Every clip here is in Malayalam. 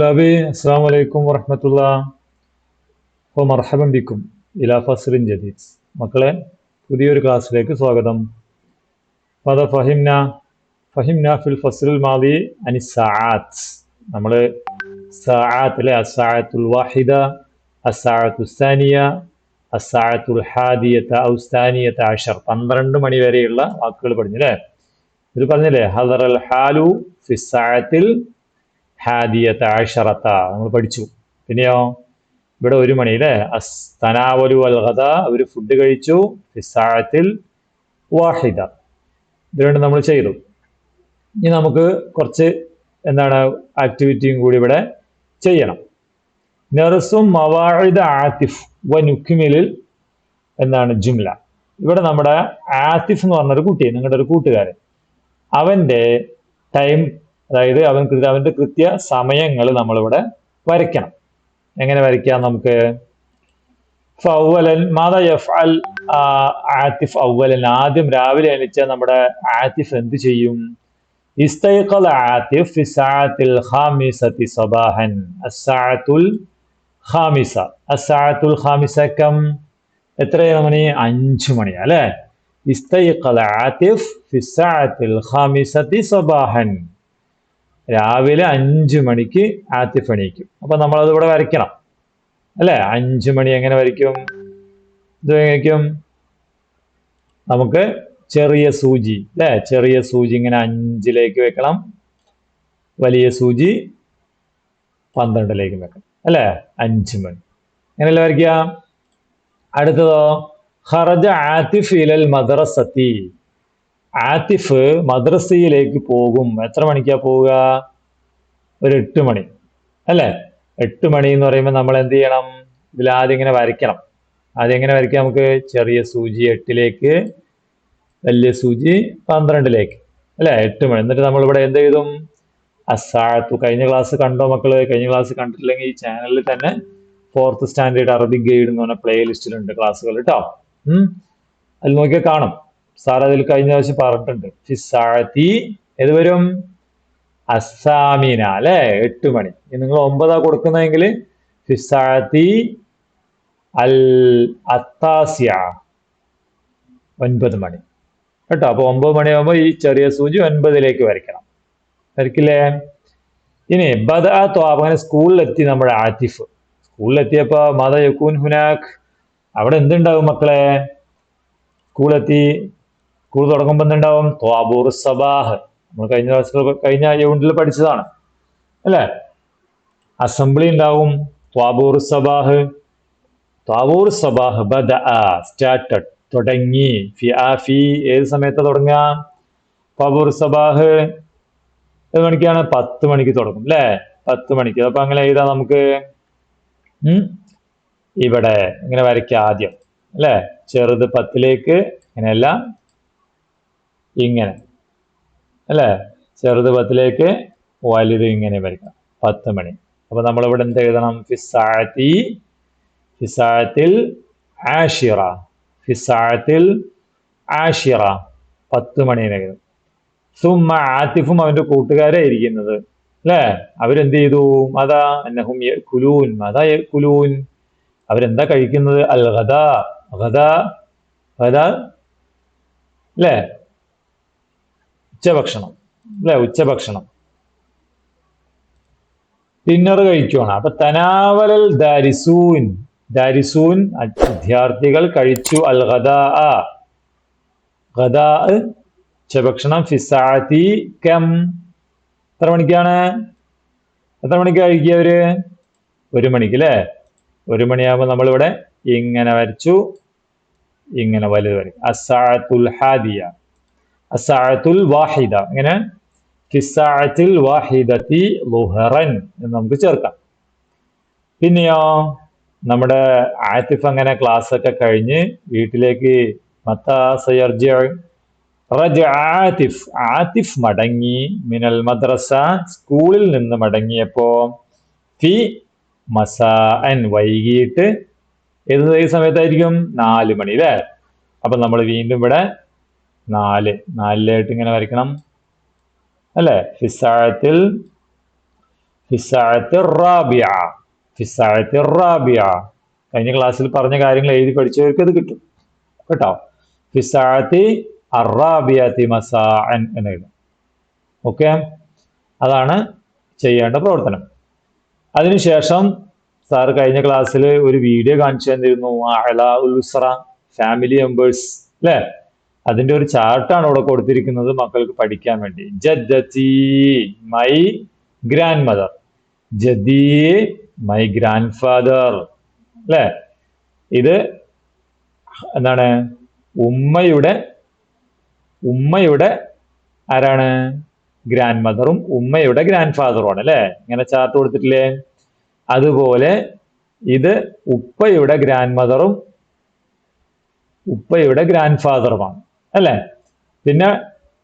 ലബി അസ്സാം വലൈക്കും വറഹമത്തുള്ള. അപ്പോൾ മർഹബം ബിക്കും. ഇലാ ഫസ്ലിൻ ജദീദ്. മക്കളെ പുതിയൊരു ക്ലാസ്സിലേക്ക് സ്വാഗതം. പദ ഫഹിംന ഫഹിംന ഫിൽ ഫസ്ലിൽ മാതി അനി സാത്ത് നമ്മൾ സാത്തിലെ അസാഅത്തുൽ വാഹിദ അസാഅത്തു സ്ഥാനിയ അസാഅത്തുൽ ഹാദിയത്ത ഔസ്ഥാനിയത്ത അഷർ. പന്ത്രണ്ട് മണി വരെയുള്ള വാക്കുകൾ പറഞ്ഞില്ലേ ഇതിൽ പറഞ്ഞില്ലേ ഹദർ അൽ ഹാലു ഫിസാത്തിൽ ഹാദിയത്ത അഷറത്ത നമ്മൾ പഠിച്ചു. പിന്നെയോ? ഇവിടെ ഒരു മണി അല്ലേ? തനാവലു അൽഹത അവർ ഫുഡ് കഴിച്ചു. ഫിസാഴത്തിൽ വാഹിദ. ഇത് രണ്ടും നമ്മൾ ചെയ്തു. ഇനി നമുക്ക് കുറച്ച് എന്താണ് ആക്ടിവിറ്റിയും കൂടി ഇവിടെ ചെയ്യണം. നെറസും മവാഹിദ ആത്തിഫ് വ നുക്കിമിലിൽ എന്താണ് ജുംല. ഇവിടെ നമ്മുടെ ആത്തിഫ് എന്ന് പറഞ്ഞൊരു കുട്ടി നിങ്ങളുടെ ഒരു കൂട്ടുകാരൻ. അവന്റെ ടൈം അതായത് അവൻ അവന്റെ കൃത്യ സമയങ്ങൾ നമ്മളിവിടെ വരയ്ക്കണം. എങ്ങനെ വരയ്ക്കാം നമുക്ക്? ഫൗവലൻ ഔവലൻ. ആദ്യം രാവിലെ എണീച്ച നമ്മുടെ ആതിഫ് എന്ത് ചെയ്യും? ഇസ്തൈഖൽ ആത്തിഫ് ഫിസാഅത്തിൽ ഖാമിസതി ഖാമിസ. ഖാമിസ കം? മണി? അഞ്ചു മണി അല്ലേ? ഇസ്തൈഖൽ ആത്തിഫ് ഫിസാത്തിൽ ഖാമിസതി സബാഹൻ. രാവിലെ അഞ്ചു മണിക്ക് ആത്തിഫ് എണീക്കും. അപ്പൊ നമ്മളത് ഇവിടെ വരയ്ക്കണം. അല്ലെ? അഞ്ചു മണി എങ്ങനെ വരയ്ക്കും? ഇത് വരയ്ക്കും. നമുക്ക് ചെറിയ സൂചി അല്ലെ? ചെറിയ സൂചി ഇങ്ങനെ അഞ്ചിലേക്ക് വെക്കണം. വലിയ സൂചി പന്ത്രണ്ടിലേക്ക് വെക്കണം. അല്ലേ? അഞ്ചു മണി. എങ്ങനെയല്ലേ വരയ്ക്കുക? അടുത്തതോ ഖറജ ആത്തിഫ് ഇലൽ മദ്രസത്തി. ആത്തിഫ് മദ്രസയിലേക്ക് പോകും. എത്ര മണിക്കാ പോവുക? ഒരു എട്ട് മണി. അല്ലേ? എട്ട് മണി എന്ന് പറയുമ്പോൾ നമ്മൾ എന്ത് ചെയ്യണം? ഇതിൽ ആദ്യം ഇങ്ങനെ വരയ്ക്കണം. ആദ്യം എങ്ങനെ വരയ്ക്കാം നമുക്ക് ചെറിയ സൂചി എട്ടിലേക്ക് വലിയ സൂചി പന്ത്രണ്ടിലേക്ക്. അല്ലേ? എട്ട് മണി. എന്നിട്ട് നമ്മൾ ഇവിടെ എന്ത് ചെയ്തും അസാഴത്തു കഴിഞ്ഞ ക്ലാസ് കണ്ടോ മക്കൾ? കഴിഞ്ഞ ക്ലാസ് കണ്ടിട്ടില്ലെങ്കിൽ ഈ ചാനലിൽ തന്നെ ഫോർത്ത് സ്റ്റാൻഡേർഡ് അറബിക് ഗൈഡ് എന്ന് പറഞ്ഞ പ്ലേ ലിസ്റ്റിലുണ്ട് ക്ലാസ്സുകൾ കേട്ടോ അതിൽ നോക്കിയാൽ കാണും. സാർ അതിൽ കഴിഞ്ഞ ദിവസം പറഞ്ഞിട്ടുണ്ട്. ഫിസാഴത്തി ഏത് വരും? അസാമീന അല്ലെ? എട്ട് മണി. നിങ്ങൾ ഒമ്പതാ കൊടുക്കുന്നതെങ്കിൽ ഫിസാഴത്തി അൽ അത്താസിയ ഒൻപത് മണി. കേട്ടോ? അപ്പൊ ഒമ്പത് മണിയാകുമ്പോൾ ഈ ചെറിയ സൂചി ഒൻപതിലേക്ക് വരയ്ക്കണം. വരയ്ക്കില്ലേ? ഇനി ബദ തോ അങ്ങനെ സ്കൂളിലെത്തി നമ്മുടെ ആറ്റിഫ് സ്കൂളിലെത്തിയപ്പോ മദ യക്കൂൻ ഹുനാഖ്. അവിടെ എന്തുണ്ടാവും മക്കളെ? സ്കൂളെത്തി സ്കൂൾ തുടങ്ങുമ്പോൾ എന്തുണ്ടാവും? ത്വാബൂർ സബാഹ്. നമ്മൾ കഴിഞ്ഞ ക്ലാസ്സിൽ കഴിഞ്ഞ യൂണിറ്റിൽ പഠിച്ചതാണ്. അല്ലേ? അസംബ്ലി ഉണ്ടാവും. ത്വാബൂർ സബാഹ്. ത്വാബൂർ സബാഹ് ബദ സ്റ്റാർട്ടഡ് തുടങ്ങി. ഫി ആ ഫി ഏത് സമയത്ത് തുടങ്ങുക ത്വാബൂർ സബാഹ് ഏത് മണിക്കാണ്? പത്ത് മണിക്ക് തുടങ്ങും. അല്ലേ? പത്ത് മണിക്ക്. അപ്പൊ അങ്ങനെ എഴുതാം നമുക്ക്. ഇവിടെ ഇങ്ങനെ വരയ്ക്കുക ആദ്യം. അല്ലേ? ചെറുത് പത്തിലേക്ക് ഇങ്ങനെയല്ല ഇങ്ങനെ. അല്ലേ? ചെറുത് പത്തിലേക്ക് വലുത് ഇങ്ങനെ വരയ്ക്കണം പത്ത് മണി. അപ്പൊ നമ്മളിവിടെ എന്ത് എഴുതണം? ഫിസാത്തി ഫിസാത്തിൽ ആഷിറ. ഫിസാത്തിൽ ആഷിറ. പത്ത് മണിന് എഴുതും. സുമ ആത്തിഫും അവന്റെ കൂട്ടുകാരെ ഇരിക്കുന്നത്. അല്ലേ? അവരെന്ത് ചെയ്തു? മതാ അന്നഹും കുലൂൻ മതാ കുലൂൻ അവരെന്താ കഴിക്കുന്നത്? അൽ ഗദ ഗദ ഗദ അല്ലേ? ഉച്ചഭക്ഷണം. അല്ലെ? ഉച്ചഭക്ഷണം. ഡിന്നർ കഴിക്കുവാണ്. അപ്പൊ തനാവലൽ ദാരിസൂൻ. ദാരിസൂൻ വിദ്യാർത്ഥികൾ കഴിച്ചു. അൽ ഗദാ. ഗദാ ഉച്ചഭക്ഷണം. ഫിസാത്തി കം. എത്ര മണിക്കാണ്? എത്ര മണിക്ക് കഴിക്കുക അവർ? ഒരു മണിക്ക് അല്ലേ? ഒരു മണിയാകുമ്പോൾ നമ്മളിവിടെ ഇങ്ങനെ വരച്ചു. ഇങ്ങനെ വലുത് വരയ്ക്കും. അസാത്തുൽ ഹാദിയ. വാഹിദ. ഇങ്ങനെ വാഹിദത്തി എന്ന് നമുക്ക് ചേർക്കാം. പിന്നെയോ നമ്മുടെ ആത്തിഫ് അങ്ങനെ ക്ലാസ് ഒക്കെ കഴിഞ്ഞ് വീട്ടിലേക്ക് ആതിഫ് ആതിഫ് മടങ്ങി മിനൽ മദ്രസ സ്കൂളിൽ നിന്ന് മടങ്ങിയപ്പോ ഫി മസാൻ വൈകിട്ട് ഏത് സമയത്തായിരിക്കും? നാല് മണി അല്ലേ? അപ്പൊ നമ്മൾ വീണ്ടും ഇവിടെ നാല്. നാലിലായിട്ട് ഇങ്ങനെ വരയ്ക്കണം. അല്ലേ? ഫിസാഴത്തിൽ ഫിസാഴത്തിൽ റാബിയ ഫിസാഴത്തിൽ റാബിയ കഴിഞ്ഞ ക്ലാസ്സിൽ പറഞ്ഞ കാര്യങ്ങൾ എഴുതി പഠിച്ചവർക്ക് ഇത് കിട്ടും. കേട്ടോ? ഫിസാഴത്തി അറാബിയത്തി മസാഅൻ എന്ന് എഴുതും. ഓക്കെ? അതാണ് ചെയ്യേണ്ട പ്രവർത്തനം. അതിനുശേഷം സാർ കഴിഞ്ഞ ക്ലാസ്സിൽ ഒരു വീഡിയോ കാണിച്ചു തന്നിരുന്നു. അഹല ഉൽസറ ഫാമിലി മെമ്പേഴ്സ്. അല്ലേ? അതിന്റെ ഒരു ചാർട്ടാണ് ഇവിടെ കൊടുത്തിരിക്കുന്നത് മക്കൾക്ക് പഠിക്കാൻ വേണ്ടി. ജദ്ദത്തി മൈ ഗ്രാൻഡ് മദർ ജദീ മൈ ഗ്രാൻഡ് ഫാദർ അല്ലേ? ഇത് എന്താണ്? ഉമ്മയുടെ ഉമ്മയുടെ ആരാണ്? ഗ്രാൻഡ് മദറും ഉമ്മയുടെ ഗ്രാൻഡ് ഫാദറുമാണ് അല്ലേ? ഇങ്ങനെ ചാർട്ട് കൊടുത്തിട്ടില്ലേ? അതുപോലെ ഇത് ഉപ്പയുടെ ഗ്രാൻഡ് മദറും ഉപ്പയുടെ ഗ്രാൻഡ് ഫാദറുമാണ് അല്ലേ? പിന്നെ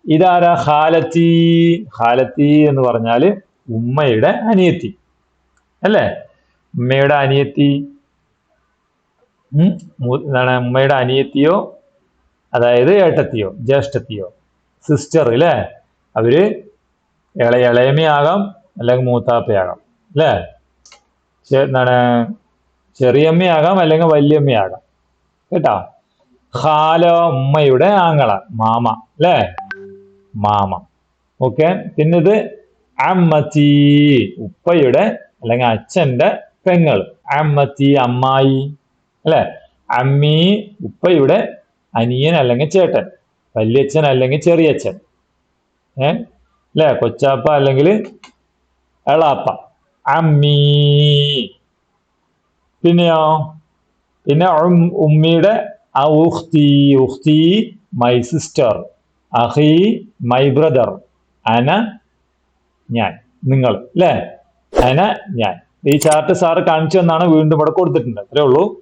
ഇതാരാ? ഹാലത്തി ഹാലത്തി എന്ന് പറഞ്ഞാൽ ഉമ്മയുടെ അനിയത്തി. അല്ലേ? ഉമ്മയുടെ അനിയത്തി. എന്താണ്? ഉമ്മയുടെ അനിയത്തിയോ? അതായത് ഏട്ടത്തിയോ? ജ്യേഷ്ഠത്തിയോ? സിസ്റ്റർ അല്ലേ അവർ ഇള ഇളയമ്മയാകാം അല്ലെങ്കിൽ മൂത്താപ്പയാകാം. അല്ലേ? എന്താണ്? ചെറിയമ്മയാകാം അല്ലെങ്കിൽ വല്യമ്മയാകാം. കേട്ടോ? ഖാല ഉമ്മയുടെ ആങ്ങള മാമ അല്ലേ? മാമ. ഓക്കെ? പിന്നെ അമ്മത്തി ഉപ്പയുടെ അല്ലെങ്കിൽ അച്ഛന്റെ പെങ്ങൾ അമ്മത്തി അമ്മായി അല്ലെ? അമ്മി ഉപ്പയുടെ അനിയൻ അല്ലെങ്കിൽ ചേട്ടൻ വല്യച്ഛൻ അല്ലെങ്കിൽ ചെറിയച്ഛൻ ഏ? അല്ലെ? കൊച്ചാപ്പ അല്ലെങ്കിൽ എളാപ്പ. അമ്മീ. പിന്നെയോ? പിന്നെ ഉമ്മിയുടെ ഉഖ്തി ഉഖ്തി മൈ സിസ്റ്റർ അഹി മൈ ബ്രദർ അന ഞാൻ. നിങ്ങൾ അല്ലേ അന ഞാൻ. ഈ ചാർട്ട് സാറ് കാണിച്ചു എന്നാണ് വീണ്ടും ഇവിടെ കൊടുത്തിട്ടുണ്ട്. അത്രേ ഉള്ളൂ.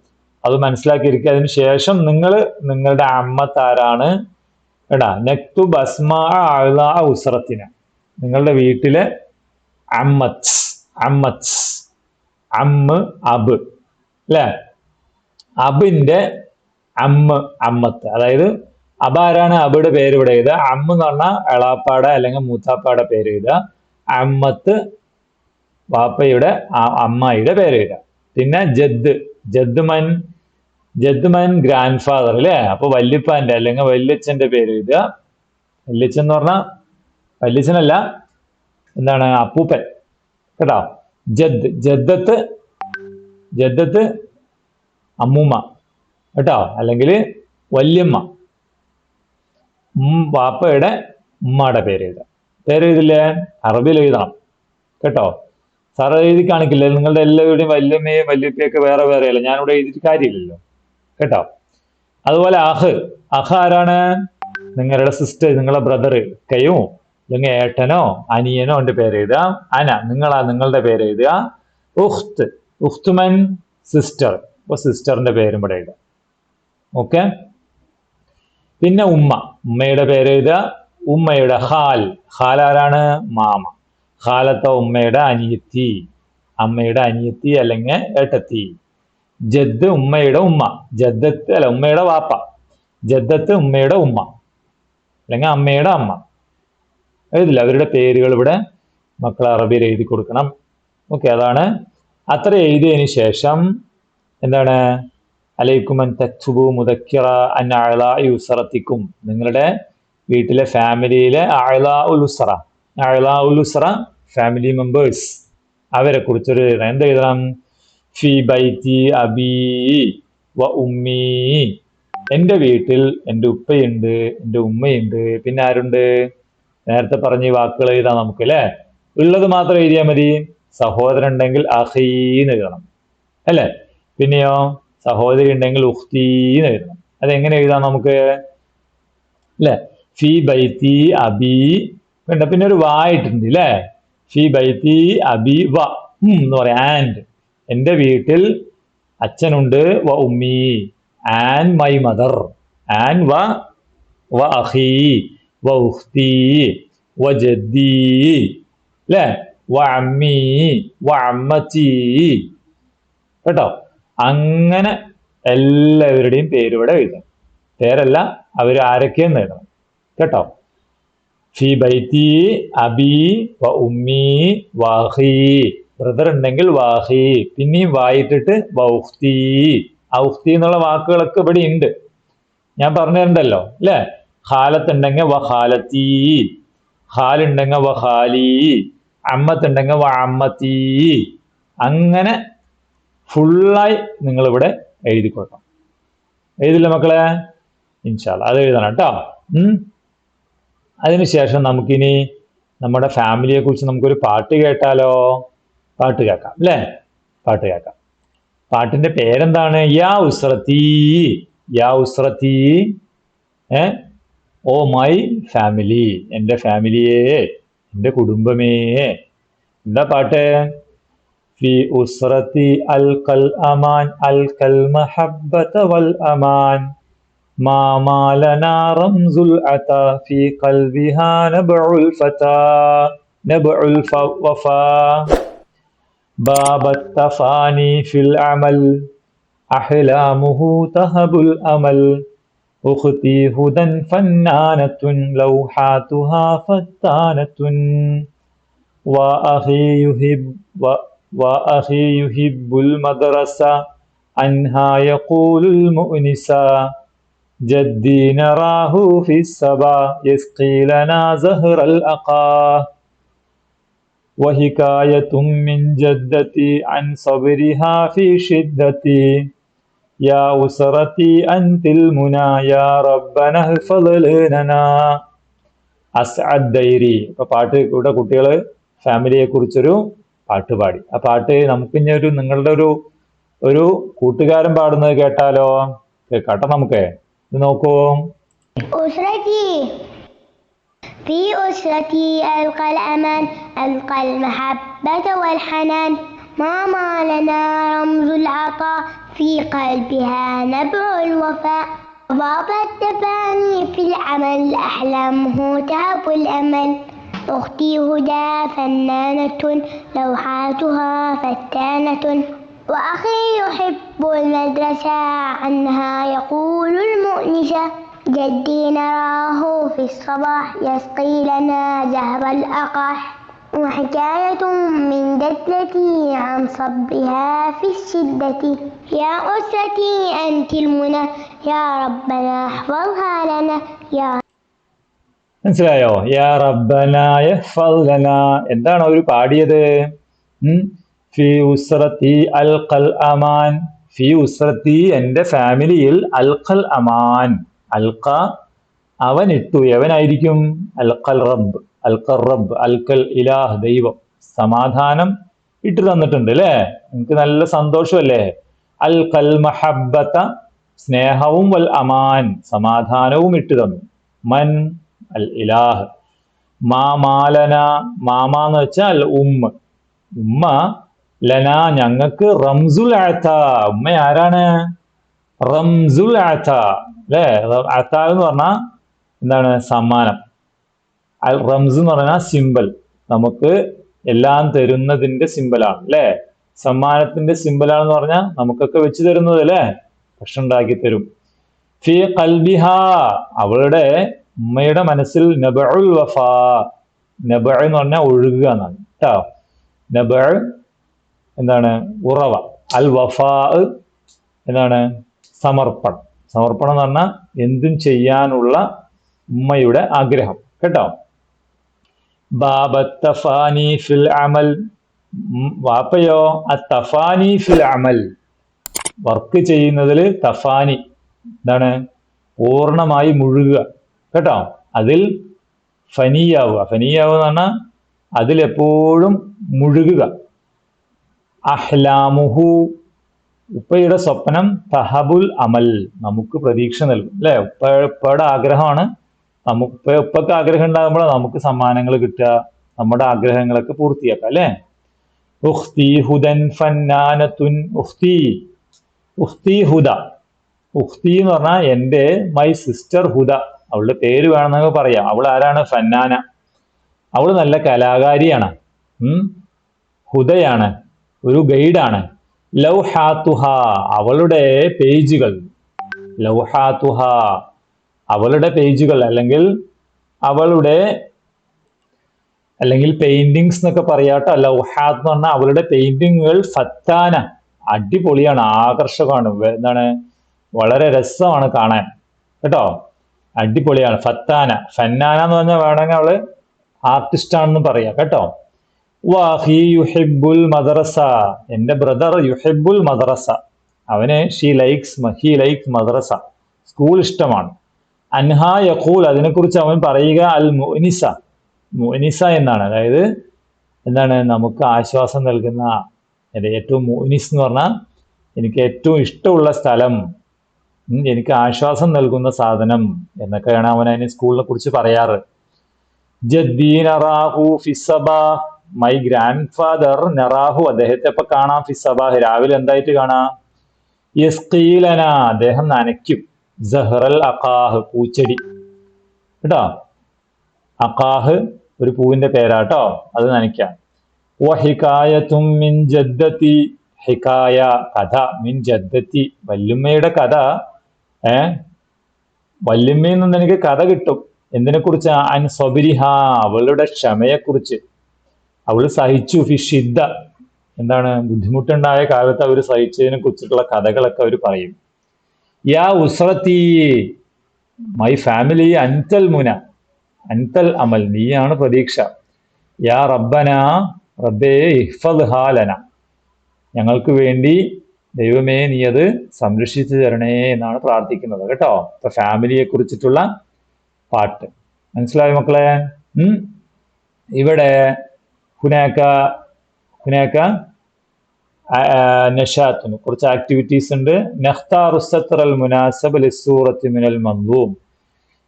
അത് മനസ്സിലാക്കിയിരിക്കുക. അതിന് ശേഷം നിങ്ങൾ നിങ്ങളുടെ അമ്മത്താരാണ് എടാ നെക്തു ബസ്മാ ഉസറത്തിന് നിങ്ങളുടെ വീട്ടിലെ അമ്മത്ത് അമ്മത്ത്. അമ്മ് അബ്. അല്ലേ അബിന്റെ അമ്മ അമ്മത്ത്. അതായത് അബ ആരാണ് അബയുടെ പേര് ഇവിടെ എഴുതുക. അമ്മ എന്ന് പറഞ്ഞാൽ എളാപ്പാടെ അല്ലെങ്കിൽ മൂത്താപ്പാടെ പേര് എഴുതുക. അമ്മത്ത് വാപ്പയുടെ അമ്മായിയുടെ പേര് എഴുതുക. പിന്നെ ജദ് ജദ്മൻ ജദ്മൻ ഗ്രാൻഡ് ഫാദർ അല്ലേ? അപ്പൊ വല്യപ്പാന്റെ അല്ലെങ്കിൽ വല്യച്ഛന്റെ പേര് എഴുതുക. വല്യച്ഛൻ എന്ന് പറഞ്ഞാൽ വല്യച്ഛനല്ല എന്താണ് അപ്പൂപ്പൻ. കേട്ടോ? ജദ് ജദ്ദത്ത് ജദ്ദത്ത് അമ്മൂമ്മ. കേട്ടോ? അല്ലെങ്കിൽ വല്യമ്മ. വാപ്പയുടെ ഉമ്മയുടെ പേര് എഴുതാം പേര് എഴുതില്ലേ? അറബിയിൽ എഴുതണം. കേട്ടോ? സാർ എഴുതി കാണിക്കില്ല? നിങ്ങളുടെ എല്ലാവരുടെയും വല്യമ്മയും വല്യപ്പയൊക്കെ വേറെ വേറെ അല്ല? ഞാനിവിടെ എഴുതിയിട്ട് കാര്യമില്ലല്ലോ. കേട്ടോ? അതുപോലെ അഹ് അഹ് ആരാണ്? നിങ്ങളുടെ സിസ്റ്റർ നിങ്ങളുടെ ബ്രദർ കയ്യോ അല്ലെങ്കിൽ ഏട്ടനോ അനിയനോ എന്റെ പേര് എഴുതുക. അന നിങ്ങളാ നിങ്ങളുടെ പേര് എഴുതുക. ഉഖ്ത് ഉഖ്തുമൻ സിസ്റ്റർ ഇപ്പൊ സിസ്റ്ററിന്റെ പേരും ഇവിടെ എഴുതുക. ഓക്കെ പിന്നെ ഉമ്മ. ഉമ്മയുടെ പേര് എഴുതുക. ഉമ്മയുടെ ഹാൽ ഹാൽ ആരാണ്? മാമ. ഹാലത്തെ ഉമ്മയുടെ അനിയത്തി. അമ്മയുടെ അനിയത്തി അല്ലെങ്കിൽ ഏട്ടത്തി. ജദ് ഉമ്മയുടെ ഉമ്മ. ജദ്ദത്ത് അല്ല ഉമ്മയുടെ വാപ്പ. ജദ്ദത്ത് ഉമ്മയുടെ ഉമ്മ. അല്ലെങ്കിൽ അമ്മയുടെ അമ്മ. എഴുതില്ല അവരുടെ പേരുകൾ ഇവിടെ മക്കൾ അറബിയിൽ എഴുതി കൊടുക്കണം. ഓക്കെ അതാണ്. അത്ര എഴുതിയതിന് ശേഷം എന്താണ്? തക്സുബു മുദക്കിറ അൻ യുസറത്തിക്കും നിങ്ങളുടെ വീട്ടിലെ ഫാമിലിയിലെ അഴല ഉലുസറ അഴല ഉലുസറ ഫാമിലി മെമ്പേഴ്സ് അവരെ കുറിച്ചൊരു എന്തെഴുതണം ഫി ബൈത്തി അബീ വ ഉമ്മീ. എന്റെ വീട്ടിൽ എന്റെ ഉപ്പയുണ്ട് എന്റെ ഉമ്മയുണ്ട് പിന്നെ ആരുണ്ട്? നേരത്തെ പറഞ്ഞ വാക്കുകൾ എഴുതാം നമുക്ക് അല്ലേ? ഉള്ളത് മാത്രം എഴുതിയാൽ മതി. സഹോദരൻ ഉണ്ടെങ്കിൽ അഹീന്ന് എഴുതണം. അല്ലേ? പിന്നെയോ? സഹോദരി ഉണ്ടെങ്കിൽ ഉഹ്തീന്ന് എഴുതണം അതെങ്ങനെ എഴുതാം നമുക്ക്? അല്ലേ ഫി ബൈത്തി അബി വേണ്ട പിന്നെ ഒരു വായിട്ടുണ്ട് അല്ലേ ഫി ബൈത്തി അബി വ. എന്ന് പറയാം. ആൻഡ്. എന്റെ വീട്ടിൽ അച്ഛനുണ്ട്. വ ഉമ്മി. And my mother. ആൻഡ് വ വ അഹി വ ഉഹ്തി വ ജദ്ദി. അല്ലേ വ അമ്മി. വ അമ്മച്ചി. കേട്ടോ? അങ്ങനെ എല്ലാവരുടെയും പേരിവിടെ എഴുതണം പേരല്ല അവർ ആരൊക്കെയെന്ന് എഴുതണം. കേട്ടോ? ഫി ബൈത്തി അബി വ ഉമ്മി വാഹി. ബ്രദർ ഉണ്ടെങ്കിൽ വാഹി. പിന്നെയും വായിട്ടിട്ട് വൗഹ്തി ഔഹ്തി എന്നുള്ള വാക്കുകളൊക്കെ ഇവിടെ ഉണ്ട് ഞാൻ പറഞ്ഞിട്ടുണ്ടല്ലോ അല്ലേ ഖാലത്തുണ്ടെങ്കിൽ വ ഖാലത്തി ഖാലുണ്ടെങ്കിൽ വ ഖാലി അമ്മത്തുണ്ടെങ്കിൽ വ അമ്മത്തി. അങ്ങനെ ഫുള്ളായി നിങ്ങളിവിടെ എഴുതി കൊടുക്കണം. എഴുതില്ല മക്കളെ? ഇൻഷാല്ല അത് എഴുതണം കേട്ടോ. അതിനുശേഷം നമുക്കിനി നമ്മുടെ ഫാമിലിയെ കുറിച്ച് നമുക്കൊരു പാട്ട് കേട്ടാലോ? പാട്ട് കേൾക്കാം അല്ലേ? പാട്ട് കേൾക്കാം. പാട്ടിന്റെ പേരെന്താണ്? യാ ഉസ്രത്തി യാ ഉസ്രത്തി ഏ? ഓ മൈ ഫാമിലി എന്റെ ഫാമിലിയേ എന്റെ കുടുംബമേ. എന്താ പാട്ട്? في أسرتي ألقى الأمان ألقى المحبة والأمان. ما ما لنا رمز العطا في قلبها نبع الفتى نبع الوفا. باب التفاني في العمل أحلامه تهب الأمل. أختي هدى فنانة لوحاتها فتانة. وأخي يحب و وأخي يحب المدرسة عنها يقول المؤنسة جدي نراه في السبا يسقي لنا زهر الأقاه وحكاية من جدتي عن صبرها في شدتي يا أسرتي أنت المنى يا ربنا احفظ لنا അസ്അദ് ദൈരി ഇപ്പൊ പാട്ട് ഇവിടെ കുട്ടികൾ ഫാമിലിയെ കുറിച്ചൊരു പാട്ട് പാടി ആ പാട്ട് നമുക്ക് ഇനി ഒരു നിങ്ങളുടെ ഒരു ഒരു കൂട്ടുകാരൻ പാടുന്നത് കേട്ടാലോ കേട്ടോ നമുക്ക് ഇത് നോക്കൂ أسرتي في أسرتي ألقى الأمان ألقى المحبة والحنان ماما لنا رمز العطاء في قلبها نبع الوفاء باب التفاني في العمل أحلامه تعب الأمل أختي هدى فنانة لوحاتها فتانة. وأخي يحب المدرسة عنها يقول المؤنسة جدي نراه في الصباح يسقي لنا زهر الأقاح. وحكاية من جدتي عن صبها في الشدة. يا أسرتي أنت المنى يا ربنا احفظها لنا. يا മനസ്സിലായോ? യാ റബ്ബനായ എന്താണ് അവർ പാടിയത്? ഫി ഉസ്രത്തി അൽ ഖൽ അമാൻ. ഫി ഉസ്രത്തി എന്റെ ഫാമിലിയിൽ അൽ ഖൽ അമാൻ. അൽഖ അവൻ ഇട്ടു എവനായിരിക്കും? അൽഖൽ റബ്ബ്. അൽഖൽ റബ്ബ്. ഖൽ ഇലാഹ് ദൈവം. സമാധാനം ഇട്ടു തന്നിട്ടുണ്ട് അല്ലേ? നിങ്ങൾക്ക് നല്ല സന്തോഷമല്ലേ? അൽ കൽ മഹബത്ത സ്നേഹവും വൽ അമാൻ. സമാധാനവും ഇട്ടു തന്നു. മൻ അൽ ഇലാഹ് മാമാലന മാമ എന്ന് വെച്ചാൽ ഉമ്മ. ഉമ്മ ലന ഞങ്ങൾക്ക് റംസുൽ അഴത്ത ഉമ്മ ആരാണ്? റംസുൽ അഴത്ത അല്ലേ? അഴത്ത എന്ന് പറഞ്ഞാൽ എന്താണ്? സമ്മാനം. അൽ റംസ് എന്ന് പറഞ്ഞാൽ സിമ്പൽ. നമുക്ക് എല്ലാം തരുന്നതിന്റെ സിമ്പലാണ് അല്ലേ? സമ്മാനത്തിന്റെ സിമ്പലാണെന്ന് പറഞ്ഞാൽ നമുക്കൊക്കെ വെച്ച് തരുന്നത് അല്ലേ? ഭക്ഷണം ഉണ്ടാക്കി തരും. ഫി കൽബിഹ അവളുടെ ഉമ്മയുടെ മനസ്സിൽ നബഉൽ വഫ നബ എന്ന് പറഞ്ഞാൽ ഒഴുകുക എന്നാണ്. കേട്ടോ നബ എന്താണ്? ഉറവ. അൽ വഫാ എന്താണ്? സമർപ്പണം. സമർപ്പണം എന്ന് പറഞ്ഞാൽ എന്തും ചെയ്യാനുള്ള ഉമ്മയുടെ ആഗ്രഹം. കേട്ടോ? ബാബത്തഫാനി ഫിൽ അമൽ. വാപ്പയോ? അത്തഫാനി ഫിൽ അമൽ. വർക്ക് ചെയ്യുന്നതിൽ തഫാനി. എന്താണ്? പൂർണമായി മുഴുകുക. കേട്ടോ? അതിൽ ഫനിയാവുക. ഫനിയാവുക എന്ന് പറഞ്ഞാൽ അതിലെപ്പോഴും മുഴുകുക. അഹ്ലാമുഹു. ഉപ്പയുടെ സ്വപ്നം തഹബുൽ അമൽ. നമുക്ക് പ്രതീക്ഷ നൽകും. അല്ലെ? ഉപ്പ ഉപ്പയുടെ ആഗ്രഹമാണ്. നമുക്ക് ഉപ്പ ഉപ്പക്ക് ആഗ്രഹം ഉണ്ടാകുമ്പോൾ നമുക്ക് സമ്മാനങ്ങൾ കിട്ടുക നമ്മുടെ ആഗ്രഹങ്ങളൊക്കെ പൂർത്തിയാക്കാം അല്ലെ? ഉഖ്തി ഹുദൻ ഫന്നാനത്തുൻ ഉഖ്തി. ഉഖ്തി ഹുദ. ഉഖ്തി എന്ന് പറഞ്ഞാൽ എന്റെ മൈ സിസ്റ്റർ ഹുദ. അവളുടെ പേര് വേണമെന്നൊക്കെ പറയാം. അവൾ ആരാണ്? ഫന്നാന. അവൾ നല്ല കലാകാരിയാണ്. ഹുദയാണ്. ഒരു ഗൈഡാണ്. ലൗഹാത്തുഹ. അവളുടെ പേജുകൾ. ലൗഹാത്തുഹ. അവളുടെ പേജുകൾ അല്ലെങ്കിൽ അവളുടെ അല്ലെങ്കിൽ പെയിന്റിങ്സ് എന്നൊക്കെ പറയാട്ടോ. ലൗഹാത്ത് എന്ന് പറഞ്ഞാൽ അവളുടെ പെയിന്റിങ്ങുകൾ ഫത്താന. അടിപൊളിയാണ്. ആകർഷകമാണ്. എന്താണ്? വളരെ രസമാണ് കാണാൻ. കേട്ടോ? അടിപൊളിയാണ്. ഫത്താന. ഫന്നാന എന്ന് പറഞ്ഞാൽ വേണമെങ്കിൽ അവൾ ആർട്ടിസ്റ്റ് ആണെന്ന് പറയാം. കേട്ടോ? വാഹി യുഹിബുൽ മദ്രസ. എന്റെ ബ്രദർ യുഹിബുൽ മദ്രസ. അവന് ഷീ ലൈക്സ് ഹി ലൈക്സ് മദ്രസ. സ്കൂൾ ഇഷ്ടമാണ്. അൻഹ യഖൂൽ. അതിനെക്കുറിച്ച് അവൻ പറയുക അൽ മുനിസ മുനിസ എന്നാണ്. അതായത് എന്താണ്? നമുക്ക് ആശ്വാസം നൽകുന്ന എന്റെ ഏറ്റവും മുനിസ് എന്ന് പറഞ്ഞാൽ എനിക്ക് ഏറ്റവും ഇഷ്ടമുള്ള സ്ഥലം. എനിക്ക് ആശ്വാസം നൽകുന്ന സാധനം എന്നൊക്കെയാണ് അവൻ അതിന് സ്കൂളിനെ കുറിച്ച് പറയാറ്. മൈ ഗ്രാൻഡ് ഫാദർ നറാഹു അദ്ദേഹത്തെ ഇപ്പൊ കാണാം ഫിസബാഹ് രാവിലെ എന്തായിട്ട് കാണാം? അദ്ദേഹം നനയ്ക്കും. സഹറൽ അഖാഹ് പൂച്ചെടി. കേട്ടോ? അഖാഹ് ഒരു പൂവിന്റെ പേരാട്ടോ അത് നനയ്ക്കാം. മിൻ ഹിക്കായ കഥ മിൻ ജദ്ദത്തി വല്ലുമ്മയുടെ കഥ. ഏ? വല്യമ്മയിൽ നിന്ന് എനിക്ക് കഥ കിട്ടും. എന്തിനെ കുറിച്ച് അൻ സ്വബിരിഹ അവളുടെ ക്ഷമയെ കുറിച്ച് അവൾ സഹിച്ചു ഫിഷിദ്ദ എന്താണ്? ബുദ്ധിമുട്ടുണ്ടായ കാലത്ത് അവർ സഹിച്ചതിനെ കുറിച്ചിട്ടുള്ള കഥകളൊക്കെ അവർ പറയും. യാ ഉസ്രത്തി മൈ ഫാമിലി അൻതൽ മുന അൻതൽ അമൽ നീയാണ് പ്രതീക്ഷ. യാ റബ്ബന റബ്ബേ ഇഹ്ഫദ് ഹാലന. ഞങ്ങൾക്ക് വേണ്ടി ദൈവമേ നീ അത് സംരക്ഷിച്ചു തരണേ എന്നാണ് പ്രാർത്ഥിക്കുന്നത്. കേട്ടോ? ഇപ്പൊ ഫാമിലിയെ കുറിച്ചിട്ടുള്ള പാട്ട്. മനസ്സിലായി മക്കളെ? ഇവിടെ ഹുനാക്ക ഹുനാക്ക നഷാത്തിന് കുറച്ച് ആക്ടിവിറ്റീസ് ഉണ്ട്. നഹ്താറുസത്തറൽ മുനാസബ് ലിസൂറത്തി മിനൽ മന്ദൂം.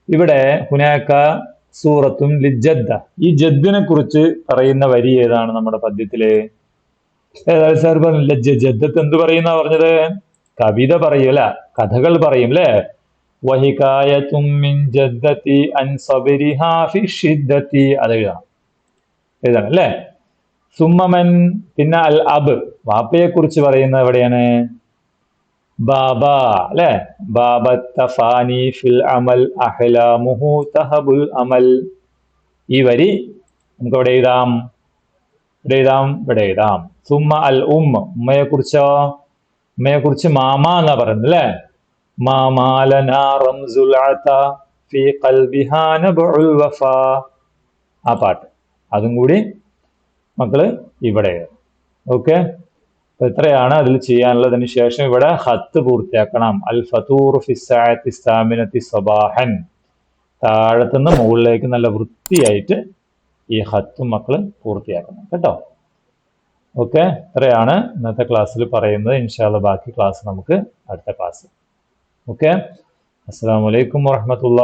ഇവിടെ ഹുനാക്ക സൂറത്തും ലിജദ്ദ. ഈ ജദ്ദിനെ കുറിച്ച് പറയുന്ന വരി ഏതാണ് നമ്മുടെ പദ്യത്തിൽ? ഏതായാലും സാർ പറഞ്ഞില്ല ജദ്ദത്ത് എന്ത് പറയുന്ന പറഞ്ഞത്? കവിത പറയും അല്ല? കഥകൾ പറയും അല്ലേ? വഹികായത്തും അത് എഴുതണം. എഴുതണം അല്ലേ? സുമ്മമൻ പിന്നെ അൽ അബ്. വാപ്പയെ കുറിച്ച് പറയുന്നത് എവിടെയാണ്? ബാബ അല്ലെ? തഫാനി ഫിൽ അമൽ അഹ്ലാമുഹു തഹബുൽ അമൽ. ഈ വരി നമുക്ക് എവിടെ എഴുതാം. ഇവിടെ എഴുതാം ഇവിടെ എഴുതാം സുമ അൽ ഉമ്മ ഉമ്മയെ കുറിച്ചോ ഉമ്മയെ കുറിച്ച് മാമ എന്നാ പറയുന്നത് അല്ലെ ആ പാട്ട്. അതും കൂടി മക്കൾ ഇവിടെ. ഓക്കെ? എത്രയാണ് അതിൽ ചെയ്യാനുള്ളതിന് ശേഷം ഇവിടെ ഹത്ത് പൂർത്തിയാക്കണം. അൽ ഫതൂർ ഫിസായത്തി സബാഹൻ. താഴത്തുനിന്ന് മുകളിലേക്ക് നല്ല വൃത്തിയായിട്ട് ഈ ഹത്തും മക്കൾ പൂർത്തിയാക്കണം കേട്ടോ? ഓക്കെ? ഇത്രയാണ് ഇന്നത്തെ ക്ലാസ്സിൽ പറയുന്നത്. ഇൻഷാല്ല ബാക്കി ക്ലാസ് നമുക്ക് അടുത്ത ക്ലാസ് ഓക്കെ? അസ്സാം വലൈക്കും വാഹമത്തുള്ള